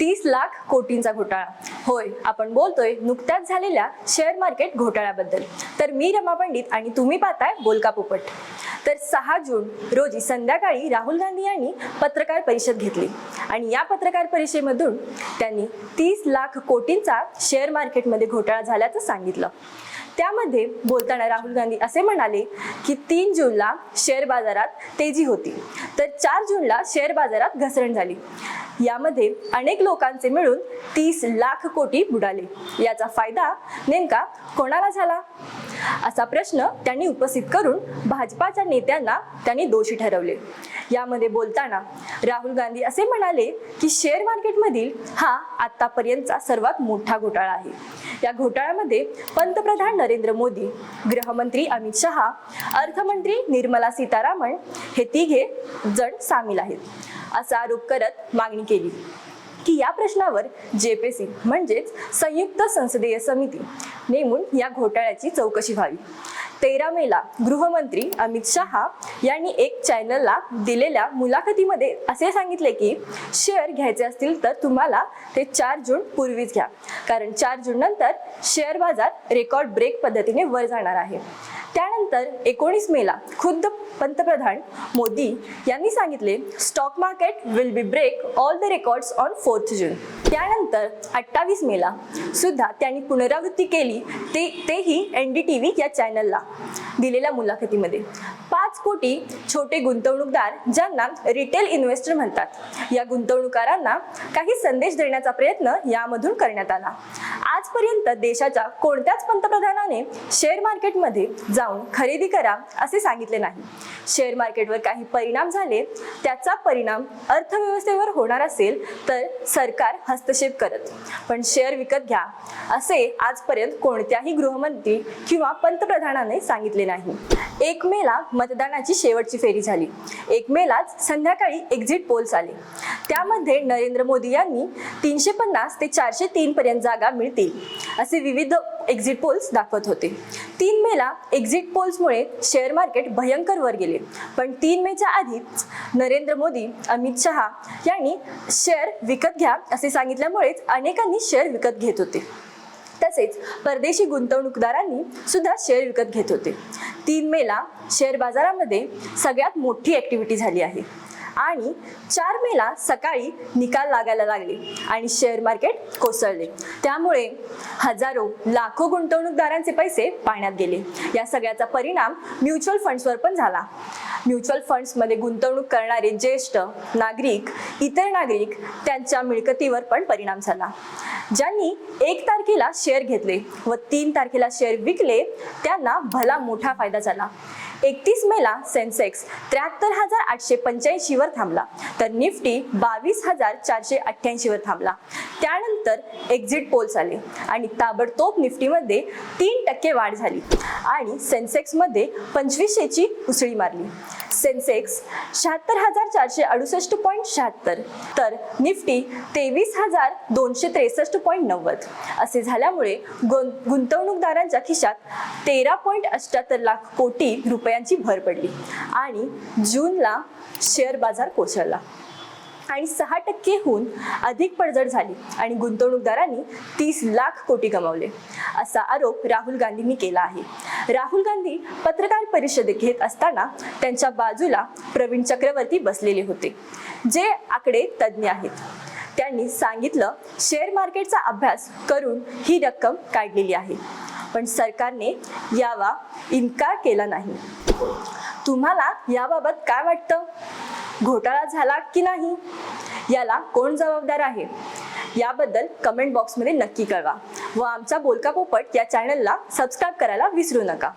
तीस लाख कोटींचा घोटाळा. होय आपण बोलतोय नुकत्याच झालेल्या शेअर मार्केट घोटाळ्याबद्दल. तर मी रमा पंडित आणि तुम्ही पाहताय बोलका पोपट. तर सहा जून रोजी संध्याकाळी राहुल गांधी यांनी पत्रकार परिषद घेतली. आणि या पत्रकार परिषदेमधून त्यांनी तीस लाख कोटींचा शेअर मार्केटमध्ये घोटाळा झाल्याचं सांगितलं. त्यामध्ये बोलताना राहुल गांधी असे म्हणाले की तीन जूनला शेअर बाजारात तेजी होती. तर चार जूनला शेअर बाजारात घसरण झाली. यामध्ये अनेक लोकांचे मिळून तीस लाख कोटी बुडाले. याचा फायदा नेमका कोणाला झाला? असा प्रश्न त्यांनी उपस्थित करून भाजपाच्या नेत्यांना त्यांनी दोषी ठरवले. यामध्ये बोलताना राहुल गांधी असे म्हणाले की शेअर मार्केटमधील हा आतापर्यंतचा सर्वात मोठा घोटाळा आहे. या घोटाळ्यामध्ये पंतप्रधान नरेंद्र मोदी गृहमंत्री अमित शहा अर्थमंत्री निर्मला सीतारामन हे तिघे जण सामील आहेत असा आरोप करत मागणी केली. की या प्रश्नावर जेपीसी म्हणजेच संयुक्त संसदीय समिती नेमून या घोटाळ्याची चौकशी व्हावी. तेरा मेला गृहमंत्री अमित शहा यांनी एक चॅनलला दिलेल्या मुलाखतीमध्ये असे सांगितले की शेअर घ्यायचे असतील तर तुम्हाला ते चार जून पूर्वीच घ्या. कारण चार जून नंतर शेअर बाजार रेकॉर्ड ब्रेक पद्धतीने वर जाणार आहे. त्यानंतर एकोणीस मेला खुद्द पंतप्रधान मोदी यांनी सांगितले stock market will be break all the records on fourth June त्यानंतर अठ्ठावीस मेला सुद्धा त्यांनी पुनरावृत्ती केली ते तेही एन डी टी व्ही या चॅनलला दिलेल्या मुलाखतीमध्ये. पाच कोटी छोटे गुंतवणूकदार ज्यांना रिटेल इन्व्हेस्टर म्हणतात या गुंतवणूकदारांना काही संदेश देण्याचा प्रयत्न यामधून करण्यात आला. आजपर्यंत देशाच्या कोणत्याच पंतप्रधानाने शेअर मार्केटमध्ये जाऊन खरेदी करा असे सांगितले नाही. शेअर मार्केटवर काही परिणाम झाले त्याचा परिणाम अर्थव्यवस्थेवर होणार असेल तर सरकार हस्तक्षेप करत. पण शेअर विकत घ्या असे आजपर्यंत कोणत्याही गृहमंत्री किंवा पंतप्रधानाने सांगितले नाही. एक मेला मतदानाची शेवटची फेरी झाली. एक मेलाच संध्याकाळी एक्झिट पोल्स आले. त्यामध्ये नरेंद्र मोदी यांनी तीनशे पन्नास ते चारशे तीन पर्यंत जागा मिळतील असे विविध एक्झिट पोल्स दाखवत होते. तीन मेला एक्झिट पोल्समुळे शेअर मार्केट भयंकर वर गेले. पण तीन मेच्या आधीच नरेंद्र मोदी अमित शहा यांनी शेअर विकत घ्या असे सांगितल्यामुळेच अनेकांनी शेअर विकत घेत होते. तसेच परदेशी गुंतवणूकदारांनी सुद्धा शेअर विकत घेत होते. तीन मेला शेअर बाजारामध्ये सगळ्यात मोठी ॲक्टिव्हिटी झाली आहे. आणि चार मेला सकाळी निकाल लागायला लागले आणि शेअर मार्केट कोसळले. त्यामुळे हजारो लाखो गुंतवणूकदारांचे पैसे पाण्यात गेले. या सगळ्याचा परिणाम म्युच्युअल फंड्सवर पण झाला. म्युच्युअल फंड्समध्ये गुंतवणूक करणारे ज्येष्ठ नागरिक इतर नागरिक त्यांच्या मिळकतीवर पण परिणाम झाला. ज्यांनी एक तारखेला शेअर घेतले व तीन तारखेला शेअर विकले त्यांना भला मोठा फायदा झाला. एकतीस मेला सेन्सेक्स त्र्याहत्तर हजार आठशे पंच्याऐंशी वर थांबला. तर निफ्टी बावीस हजार चारशे अठ्ठ्याऐंशी वर थांबला. त्यानंतर एक्झिट पोल्स आले आणि ताबडतोब निफ्टीमध्ये तीन टक्के वाढ झाली आणि सेन्सेक्समध्ये पंचवीसशेची उसळी मारली. सेन्सेक्स शहात्तर हजार चारशे अडुसष्ट पॉईंट शहात्तर तर निफ्टी तेवीस हजार दोनशे त्रेसष्ट पॉईंट नव्वद. असे झाल्यामुळे गुंतवणूकदारांच्या खिशात तेरा पॉईंट अठ्याहत्तर लाख कोटी रुपयांची भर पडली आणि जूनला शेअर बाजार कोसळला. आणि सहा टक्केहून अधिक पडझड झाली आणि गुंतवणूकदारांनी तीस लाख कोटी गमावले असा आरोप राहुल गांधींनी केला आहे. राहुल गांधी पत्रकार परिषद घेत असताना त्यांच्या बाजूला प्रवीण चक्रवर्ती बसलेले होते जे आकडे तज्ज्ञ आहेत. त्यांनी सांगितलं शेअर मार्केटचा अभ्यास करून ही रक्कम काढलेली आहे पण सरकारने यावा इन्कार केला नाही. तुम्हाला याबाबत काय वाटतं? घोटाळा झाला की नाही? याला कोण जबाबदार आहे? याबद्दल कमेंट बॉक्समध्ये नक्की कळवा. व आमचा बोलका पोपट या चॅनलला सबस्क्राईब करायला विसरू नका.